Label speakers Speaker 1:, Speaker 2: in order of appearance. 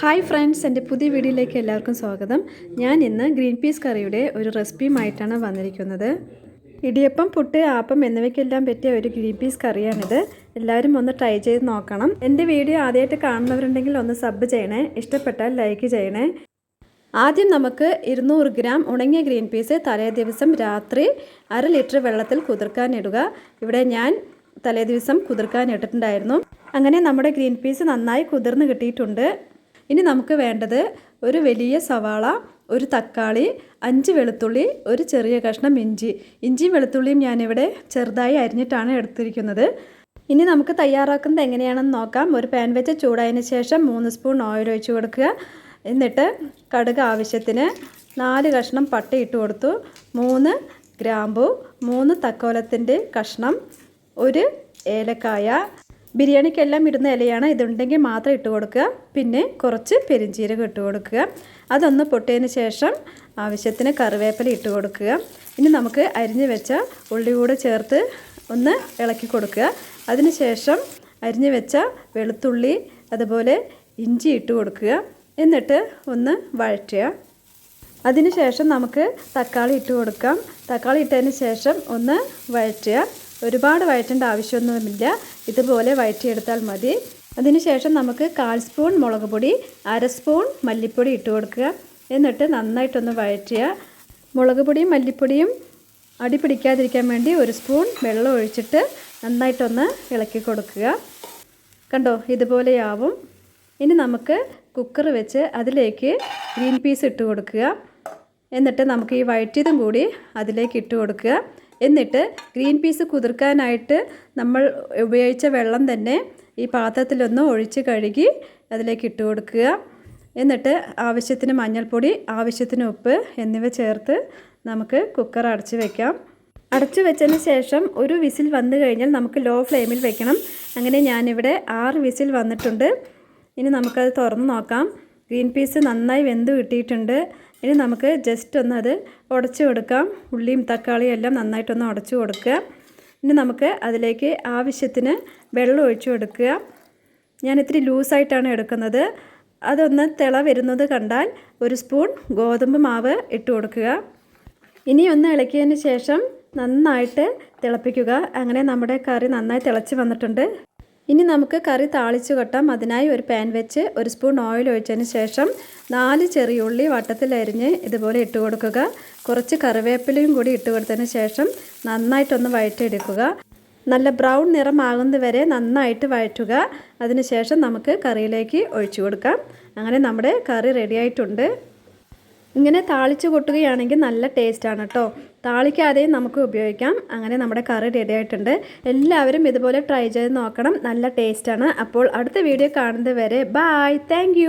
Speaker 1: Hi friends എന്റെ പുതിയ വീഡിയോയിലേക്ക് എല്ലാവർക്കും സ്വാഗതം. ഞാൻ ഇന്ന് ഗ്രീൻ പീസ് കറിയുടെ ഒരു റെസിപ്പിയുമായിട്ടാണ് വന്നിരിക്കുന്നത്. ഇടിയപ്പം പുട്ട് ആപ്പം എന്നിവയ്ക്കെല്ലാം പറ്റിയ ഒരു ഗ്രീൻ പീസ് കറിയാണിത്. എല്ലാവരും ഒന്ന് ട്രൈ ചെയ്ത് നോക്കണം. എന്റെ വീഡിയോ ആദ്യമായിട്ട് കാണുന്നവരുണ്ടെങ്കിൽ ഒന്ന് സബ് ചെയ്യണേ. ഇഷ്ടപ്പെട്ടാൽ ലൈക്ക് ചെയ്യണേ. ആദ്യം നമുക്ക് ഇരുന്നൂറ് ഗ്രാം ഉണങ്ങിയ ഗ്രീൻ പീസ് തലേ ദിവസം രാത്രി അര ലിറ്റർ വെള്ളത്തിൽ കുതിർക്കാനിടുക ഇവിടെ ഞാൻ തലേ ദിവസം കുതിർക്കാൻ ഇട്ടിട്ടുണ്ടായിരുന്നു. അങ്ങനെ നമ്മുടെ ഗ്രീൻ പീസ് നന്നായി കുതിർന്ന് കിട്ടിയിട്ടുണ്ട്. ഇനി നമുക്ക് വേണ്ടത് ഒരു വലിയ സവാള ഒരു തക്കാളി അഞ്ച് വെളുത്തുള്ളി ഒരു ചെറിയ കഷ്ണം ഇഞ്ചി. ഇഞ്ചിയും വെളുത്തുള്ളിയും ഞാനിവിടെ ചെറുതായി അരിഞ്ഞിട്ടാണ് എടുത്തിരിക്കുന്നത്. ഇനി നമുക്ക് തയ്യാറാക്കുന്നത് എങ്ങനെയാണെന്ന് നോക്കാം. ഒരു പാൻ വെച്ച് ചൂടായതിന് ശേഷം മൂന്ന് സ്പൂൺ ഓയിൽ ഒഴിച്ച് കൊടുക്കുക. എന്നിട്ട് കടുക് ആവശ്യത്തിന് നാല് കഷ്ണം പട്ട ഇട്ട് കൊടുത്തു. മൂന്ന് ഗ്രാമ്പു മൂന്ന് തക്കോലത്തിന്റെ കഷ്ണം ഒരു ഏലക്കായ ബിരിയാണിക്കെല്ലാം ഇടുന്ന ഇലയാണ്. ഇതുണ്ടെങ്കിൽ മാത്രം ഇട്ട് കൊടുക്കുക. പിന്നെ കുറച്ച് പെരിഞ്ചീരകം ഇട്ട് കൊടുക്കുക. അതൊന്ന് പൊട്ടിയതിന് ശേഷം ആവശ്യത്തിന് കറിവേപ്പില ഇട്ട് കൊടുക്കുക. ഇനി നമുക്ക് അരിഞ്ഞ് വെച്ച ഉള്ളി കൂടെ ചേർത്ത് ഒന്ന് ഇളക്കി കൊടുക്കുക. അതിന് ശേഷം അരിഞ്ഞ് വെച്ച വെളുത്തുള്ളി അതുപോലെ ഇഞ്ചി ഇട്ട് കൊടുക്കുക. എന്നിട്ട് ഒന്ന് വഴറ്റുക. അതിനുശേഷം നമുക്ക് തക്കാളി ഇട്ട് കൊടുക്കാം. തക്കാളി ഇട്ടതിന് ശേഷം ഒന്ന് വഴറ്റുക. ഒരുപാട് വഴറ്റേണ്ട ആവശ്യമൊന്നുമില്ല. ഇതുപോലെ വഴറ്റിയെടുത്താൽ മതി. അതിനുശേഷം നമുക്ക് കാൽ സ്പൂൺ മുളക് പൊടി അര സ്പൂൺ മല്ലിപ്പൊടി ഇട്ട് കൊടുക്കുക. എന്നിട്ട് നന്നായിട്ടൊന്ന് വഴറ്റുക മുളക് പൊടിയും മല്ലിപ്പൊടിയും അടി പിടിക്കാതിരിക്കാൻ വേണ്ടി ഒരു സ്പൂൺ വെള്ളം ഒഴിച്ചിട്ട് നന്നായിട്ടൊന്ന് ഇളക്കി കൊടുക്കുക. കണ്ടോ? ഇതുപോലെയാവും. ഇനി നമുക്ക് കുക്കർ വെച്ച് അതിലേക്ക് ഗ്രീൻ പീസ് ഇട്ട് കൊടുക്കുക. എന്നിട്ട് നമുക്ക് ഈ വഴറ്റിയതും കൂടി അതിലേക്ക് ഇട്ട് കൊടുക്കുക. എന്നിട്ട് ഗ്രീൻ പീസ് കുതിർക്കാനായിട്ട് നമ്മൾ ഉപയോഗിച്ച വെള്ളം തന്നെ ഈ പാത്രത്തിലൊന്ന് ഒഴിച്ച് കഴുകി അതിലേക്ക് ഇട്ട് കൊടുക്കുക. എന്നിട്ട് ആവശ്യത്തിന് മഞ്ഞൾപ്പൊടി ആവശ്യത്തിന് ഉപ്പ് എന്നിവ ചേർത്ത് നമുക്ക് കുക്കർ അടച്ചു വയ്ക്കാം അടച്ചു വെച്ചതിന് ശേഷം ഒരു വിസിൽ വന്നു കഴിഞ്ഞാൽ നമുക്ക് ലോ ഫ്ലെയിമിൽ വെക്കണം. അങ്ങനെ ഞാനിവിടെ ആറ് വിസിൽ വന്നിട്ടുണ്ട്. ഇനി നമുക്കത് തുറന്ന് നോക്കാം. ഗ്രീൻ പീസ് നന്നായി വെന്ത് കിട്ടിയിട്ടുണ്ട്. ഇനി നമുക്ക് ജസ്റ്റ് ഒന്ന് അത് ഉടച്ചു കൊടുക്കാം. ഉള്ളിയും തക്കാളിയും എല്ലാം നന്നായിട്ടൊന്ന് ഉടച്ചു കൊടുക്കുക. ഇനി നമുക്ക് അതിലേക്ക് ആവശ്യത്തിന് വെള്ളം ഒഴിച്ചു കൊടുക്കുക. ഞാൻ ഇത്തിരി ലൂസായിട്ടാണ് എടുക്കുന്നത്. അതൊന്ന് തിള വരുന്നത് കണ്ടാൽ ഒരു സ്പൂൺ ഗോതമ്പ് മാവ് ഇട്ട് കൊടുക്കുക. ഇനി ഒന്ന് ഇളക്കിയതിന് ശേഷം നന്നായിട്ട് തിളപ്പിക്കുക. അങ്ങനെ നമ്മുടെ കറി നന്നായി തിളച്ച് വന്നിട്ടുണ്ട്. ഇനി നമുക്ക് കറി താളിച്ചു കൊട്ടാം. അതിനായി ഒരു പാൻ വെച്ച് ഒരു സ്പൂൺ ഓയിൽ ഒഴിച്ചതിന് ശേഷം നാല് ചെറിയ ഉള്ളി വട്ടത്തിൽ അരിഞ്ഞ് ഇതുപോലെ ഇട്ട് കൊടുക്കുക. കുറച്ച് കറിവേപ്പിലയും കൂടി ഇട്ട് കൊടുത്തതിന് ശേഷം നന്നായിട്ടൊന്ന് വഴറ്റിയെടുക്കുക. നല്ല ബ്രൗൺ നിറമാകുന്നത് വരെ നന്നായിട്ട് വഴറ്റുക. അതിനുശേഷം നമുക്ക് കറിയിലേക്ക് ഒഴിച്ചു കൊടുക്കാം. അങ്ങനെ നമ്മുടെ കറി റെഡി ആയിട്ടുണ്ട്. ഇങ്ങനെ താളിച്ച് കൊട്ടുകയാണെങ്കിൽ നല്ല ടേസ്റ്റാണ് കേട്ടോ താളിക്കാതെയും നമുക്ക് ഉപയോഗിക്കാം. അങ്ങനെ നമ്മുടെ കറി റെഡി ആയിട്ടുണ്ട്. എല്ലാവരും ഇതുപോലെ ട്രൈ ചെയ്ത് നോക്കണം. നല്ല ടേസ്റ്റാണ് അപ്പോൾ അടുത്ത വീഡിയോ കാണുന്നത് വരെ ബായ് താങ്ക്